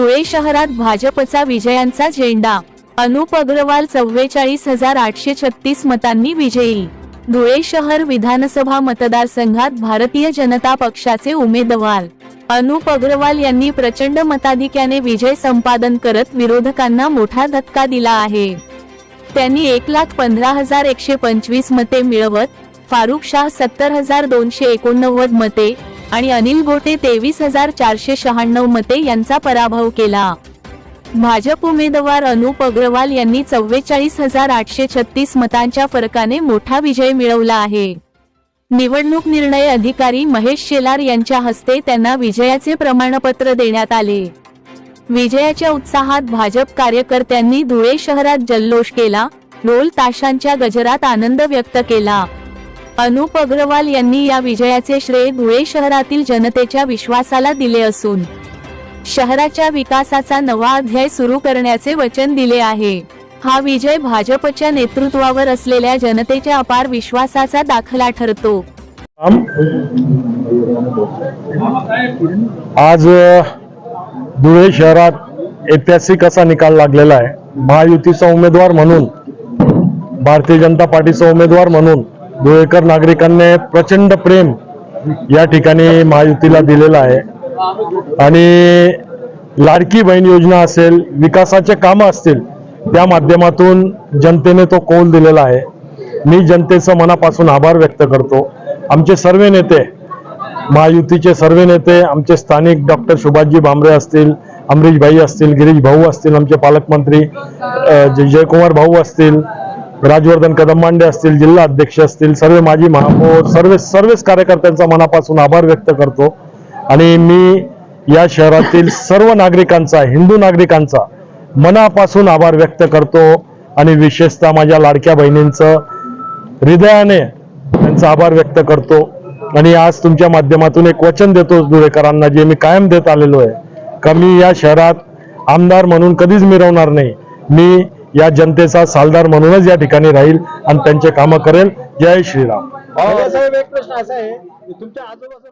धुळे शहरात भाजपचा विजयांचा झेंडा. अनुप अग्रवाल चव्वेचाळीस हजार आठशे छत्तीस मतांनी विजयी. धुळे शहर विधानसभा मतदारसंघात भारतीय जनता पक्षाचे उमेदवार. अनुप अग्रवाल यांनी प्रचंड मताधिक्याने विजय संपादन करत विरोधकांना मोठा धक्का दिला आहे. त्यांनी एक लाख पंधरा हजार एकशे पंचवीस मते मिळवत फारुख शाह सत्तर हजार दोनशे एकोणनव्वद मते आणि अनिल गोटे तेवीस हजार चारशे शहाण्णव मते यांचा पराभव केला. भाजप उमेदवार अनुप अग्रवाल यांनी चव्वेचाळीस हजार आठशे छत्तीस मतांच्या फरकाने मोठा विजय मिळवला आहे. निवडणूक निर्णय अधिकारी महेश शेलार यांच्या हस्ते त्यांना विजयाचे प्रमाणपत्र देण्यात आले. विजयाच्या उत्साहात भाजप कार्यकर्त्यांनी धुळे शहरात जल्लोष केला. ढोल ताशांच्या गजरात आनंद व्यक्त केला. अनुप अग्रवाल यांनी या विजयाचे श्रेय धुळे शहरातील जनतेच्या विश्वासाला दिले असून शहराच्या विकासाचा नवा अध्याय सुरू करण्याचे वचन दिले आहे. हा विजय भाजपच्या नेतृत्वावर असलेल्या जनतेच्या अपार विश्वासाचा दाखला ठरतो. आज धुळे शहरात ऐतिहासिक असा निकाल लागलेला आहे. महायुतीचा उमेदवार म्हणून भारतीय जनता पार्टीचा उमेदवार म्हणून धुळेकर नागरिकांनी प्रचंड प्रेम या ठिकाणी महायुतीला दिलेलं आहे. आणि लाडकी बहीण योजना असेल विकासाचे कामं असतील त्या माध्यमातून जनतेने तो कौल दिलेला आहे. मी जनतेचं मनापासून आभार व्यक्त करतो. आमचे सर्व नेते महायुतीचे सर्व नेते आमचे स्थानिक डॉक्टर सुभाषजी भामरे असतील अमरीश भाई असतील गिरीश भाऊ असतील आमचे पालकमंत्री जयकुमार भाऊ असतील राजवर्धन कदम असतील जिल्हा अध्यक्ष असतील सर्व माजी महापौर सर्व सर्वच कार्यकर्त्यांचा मनापासून आभार व्यक्त करतो. आणि मी या शहरातील सर्व नागरिकांचा हिंदू नागरिकांचा मनापासून आभार व्यक्त करतो. आणि विशेषतः माझ्या लाडक्या बहिणींचं हृदयाने त्यांचा आभार व्यक्त करतो. आणि आज तुमच्या माध्यमातून एक वचन देतो धुळेकरांना जे मी कायम देत आलेलो आहे. का मी या शहरात आमदार म्हणून कधीच मिरवणार नाही. मी या जनतेचा सालदार म्हणूनच या ठिकाणी राहील आणि त्यांचे कामं करेल. जय श्रीराम. साहेब एक प्रश्न असा आहे तुमच्या आजोबाचं